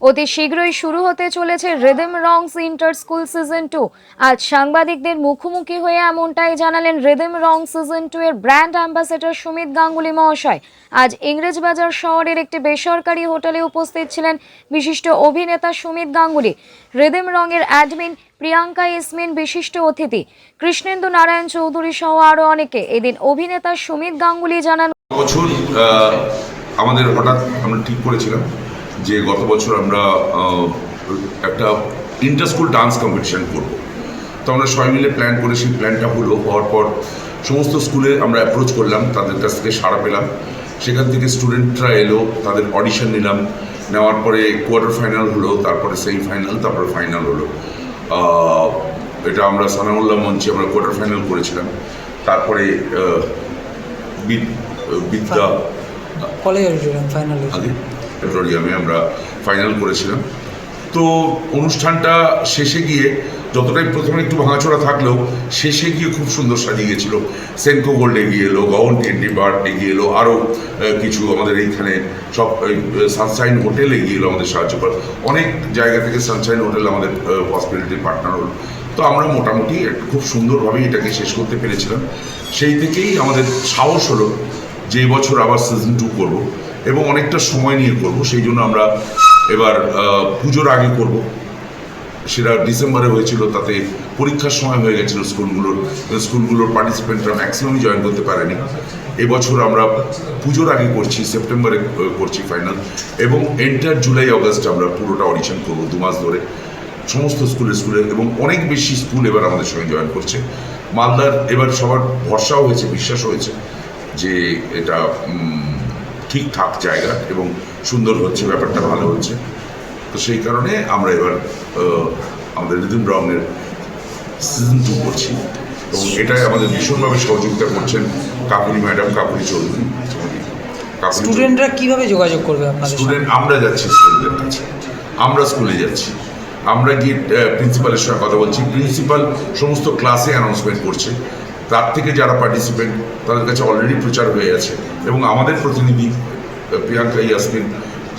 অতি শীঘ্রই শুরু হতে চলেছে রিদম রংস ইন্টার স্কুল সিজন টু। আজ সাংবাদিকদের মুখোমুখি হয়ে এমনটাই জানালেন রিদম রং সিজন টু এর ব্র্যান্ড অ্যাম্বাসেডর সুমিত গাঙ্গুলি মহাশয়। আজ ইংরেজবাজার শহরের একটি বেসরকারি হোটেলে উপস্থিত ছিলেন বিশিষ্ট অভিনেতা সুমিত গাঙ্গুলি। রিদম রঙের অ্যাডমিন প্রিয়াঙ্কা ইসমিন বিশিষ্ট অতিথি। কৃষ্ণেন্দু নারায়ণ চৌধুরী সহ আরও অনেকে। এদিন অভিনেতা সুমিত গাঙ্গুলি জানান আমাদের হঠাৎ আমরা ঠিক করেছিলাম। যে গত বছর আমরা একটা ইন্টার স্কুল ডান্স কম্পিটিশন করব। তো আমরা সবাই মিলে প্ল্যান করে সেই প্ল্যানটা হলো হওয়ার পর সমস্ত স্কুলে আমরা অ্যাপ্রোচ করলাম তাদের কাছ থেকে সাড়া পেলাম। সেখান থেকে স্টুডেন্টরা এলো তাদের অডিশন নিলাম। নেওয়ার পরে কোয়ার্টার ফাইনাল হলো তারপরে সেমিফাইনাল তারপরে ফাইনাল হলো। এটা আমরা সানাউল্লাহ মঞ্চে আমরা কোয়ার্টার ফাইনাল করেছিলাম। তারপরে বিদ- বিদ্যা কলেজ ফাইনাল আগে? পেট্রোলিয়ামে আমরা ফাইনাল করেছিলাম। তো অনুষ্ঠানটা শেষে গিয়ে যতটাই প্রথমে একটু ভাঙাচোরা থাকলেও শেষে গিয়ে খুব সুন্দর সাজিয়ে গেছিল। সেনকো গোল্ড এগিয়ে এলো গগন টেন্ডি বার্ড এগিয়ে এলো আরও কিছু আমাদের এইখানে সব সানশাইন হোটেল এগিয়ে এলো আমাদের সাহায্য করে অনেক জায়গা থেকে সানশাইন হোটেল আমাদের হসপিটালিটি পার্টনার হলো। তো আমরা মোটামুটি খুব সুন্দরভাবে এটাকে শেষ করতে পেরেছিলাম। সেই থেকেই আমাদের সাহস হলো যে বছর আবার সিজন টু করব। এবং অনেকটা সময় নিয়ে করব, সেই জন্য আমরা এবার পুজোর আগে করব। সেটা ডিসেম্বরে হয়েছিল, তাতে পরীক্ষার সময় হয়ে গেছিল স্কুলগুলোর স্কুলগুলোর পার্টিসিপেন্টরা ম্যাক্সিমামই জয়েন করতে পারেনি। এবছর আমরা পুজোর আগে করছি, সেপ্টেম্বরে করছি ফাইনাল এবং এন্টার জুলাই অগস্ট আমরা পুরোটা অডিশন করব দু মাস ধরে। সমস্ত স্কুলে স্কুলে, এবং অনেক বেশি স্কুল এবার আমাদের সঙ্গে জয়েন করছে। মালদার এবার সবার ভরসাও হয়েছে বিশ্বাস হয়েছে যে এটা ঠিকঠাক জায়গা এবং সুন্দর হচ্ছে ব্যাপারটা ভালো হচ্ছে। তো সেই কারণে আমরা এবার আমাদের রিদিম রঙের সিজন টু করছি। এবং এটাই আমাদের ভীষণভাবে সহযোগিতা করছেন কাকুরি ম্যাডাম কাকুরি চৌধুরী। স্টুডেন্টরা কীভাবে যোগাযোগ করবে আপনাদের স্টুডেন্ট আমরা যাচ্ছি স্টুডেন্টদের কাছে। আমরা স্কুলে যাচ্ছি। আমরা গিয়ে প্রিন্সিপালের সঙ্গে কথা বলছি। প্রিন্সিপাল সমস্ত ক্লাসে অ্যানাউন্সমেন্ট করছে। তার থেকে যারা পার্টিসিপেন্ট তাদের কাছে অলরেডি প্রচার হয়ে আছে এবং আমাদের প্রতিনিধি প্রিয়াঙ্কা ইয়াসমিন,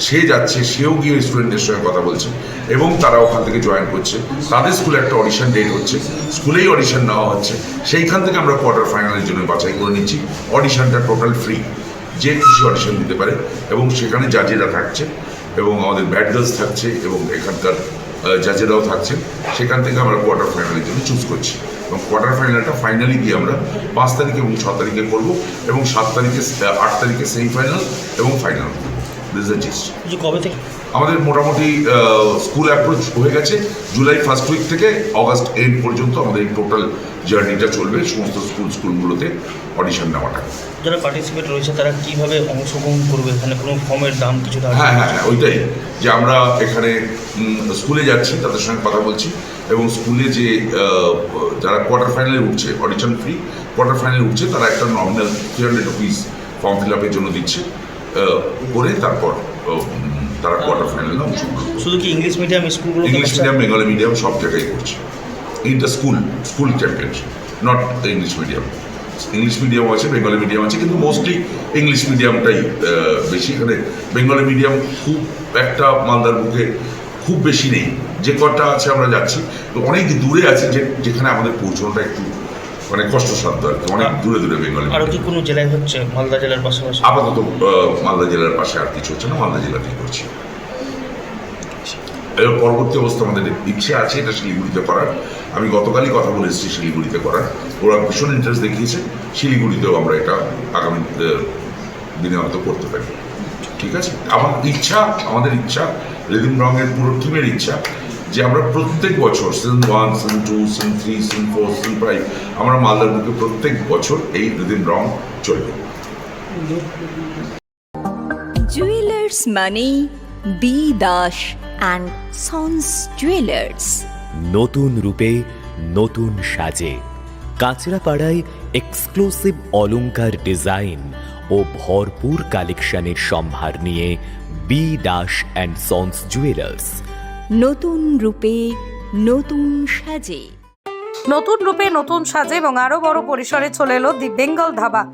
সে যাচ্ছে, সেও গিয়ে স্টুডেন্টদের সঙ্গে কথা বলছে এবং তারা ওখান থেকে জয়েন করছে। তাদের স্কুলে একটা অডিশন ডেট হচ্ছে। স্কুলেই অডিশন নেওয়া হচ্ছে। সেইখান থেকে আমরা কোয়ার্টার ফাইনালের জন্য বাছাই করে নিচ্ছি। অডিশনটা টোটাল ফ্রি যে খুশি অডিশন দিতে পারে। এবং সেখানে জাজেরা থাকছে এবং আমাদের ব্যাড গার্লস থাকছে এবং এখানকার জাজেরাও থাকছেন। সেখান থেকে আমরা কোয়ার্টার ফাইনালের জন্য চুজ করছি। এবং কোয়ার্টার ফাইনালটা ফাইনালি গিয়ে আমরা পাঁচ তারিখে এবং ছ তারিখে করব এবং সাত তারিখে আট তারিখে সেমিফাইনাল এবং ফাইনাল দিস দ্য জিস্ট কবে থেকে? আমাদের মোটামুটি স্কুল অ্যাপ্রোচ হয়ে গেছে। জুলাই ফার্স্ট উইক থেকে অগাস্ট এন্ড পর্যন্ত আমাদের টোটাল জার্নিটা চলবে সমস্ত স্কুল স্কুলগুলোতে অডিশন নেওয়াটা। যারা পার্টিসিপেট রয়েছে তারা কীভাবে অংশগ্রহণ করবে? এখানে কোনো ফর্মের দাম কিছু হ্যাঁ হ্যাঁ হ্যাঁ, ওইটাই। যে আমরা এখানে স্কুলে যাচ্ছি তাদের সঙ্গে কথা বলছি এবং স্কুলে যে যারা কোয়ার্টার ফাইনালে উঠছে অডিশন ফ্রি কোয়ার্টার ফাইনালে উঠছে তারা একটা nominal three hundred rupees form fill আপের জন্য দিচ্ছে করে তারপর তারা কোয়ার্টার ফাইনালে অংশগ্রহণ শুধু কি ইংলিশ মিডিয়াম স্কুলগুলো ইংলিশ মিডিয়াম বেঙ্গলি মিডিয়াম সব জায়গায় করছে। Inter school school championship not English medium English medium আছে বেঙ্গলি মিডিয়াম আছে কিন্তু মোস্টলি ইংলিশ মিডিয়ামটাই বেশি। এখানে বেঙ্গলি মিডিয়াম খুব একটা মালদার বুকে খুব বেশি নেই। যে কটা আছে আমরা যাচ্ছি তো অনেক দূরে আছে যে যেখানে আমাদের পৌঁছানোটা একটু মানে কষ্টসাধ্য আর কি। অনেক দূরে দূরে বেঙ্গলি আরও কি কোনো জেলায় হচ্ছে? মালদা জেলার পাশাপাশি? আপাতত মালদা জেলার পাশে আর কিছু হচ্ছে না মালদা জেলাতেই করছি। এর পরবর্তী অবস্থা আমাদের ইচ্ছে আছে এটা শিলিগুড়িতে করার। আমি গতকালই কথা বলে এসেছি শিলিগুড়িতে করার। ওরা ভীষণ ইন্টারেস্ট দেখিয়েছে, শিলিগুড়িতেও আমরা এটা আগামী দিনে হয়তো করতে পারি। ঠিক আছে? আমার ইচ্ছা, আমাদের ইচ্ছা, রেদিম রঙের পুরো টিমের ইচ্ছা যে আমরা প্রত্যেক বছর season one season two season three season four season five আমরা মালদার বুকে প্রত্যেক বছর এই রেদিম রং চলবে। জুয়েলার্স মানে B Das and sons jewellers. নতুন রূপে নতুন সাজে। কাঁচরাপাড়ায় এক্সক্লুসিভ অলংকার ডিজাইন ও ভরপুর কালেকশনের সম্ভার নিয়ে B Das and sons jewellers. নতুন রূপে নতুন সাজে। নতুন রূপে নতুন সাজে এবং আরও বড় পরিসরে চলে এলো দি Bengal dhaba.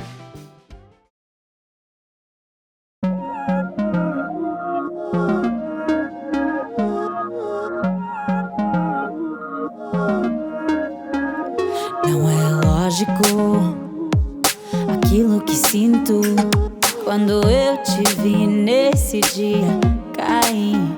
Lógico aquilo que sinto quando eu te vi nesse dia cair.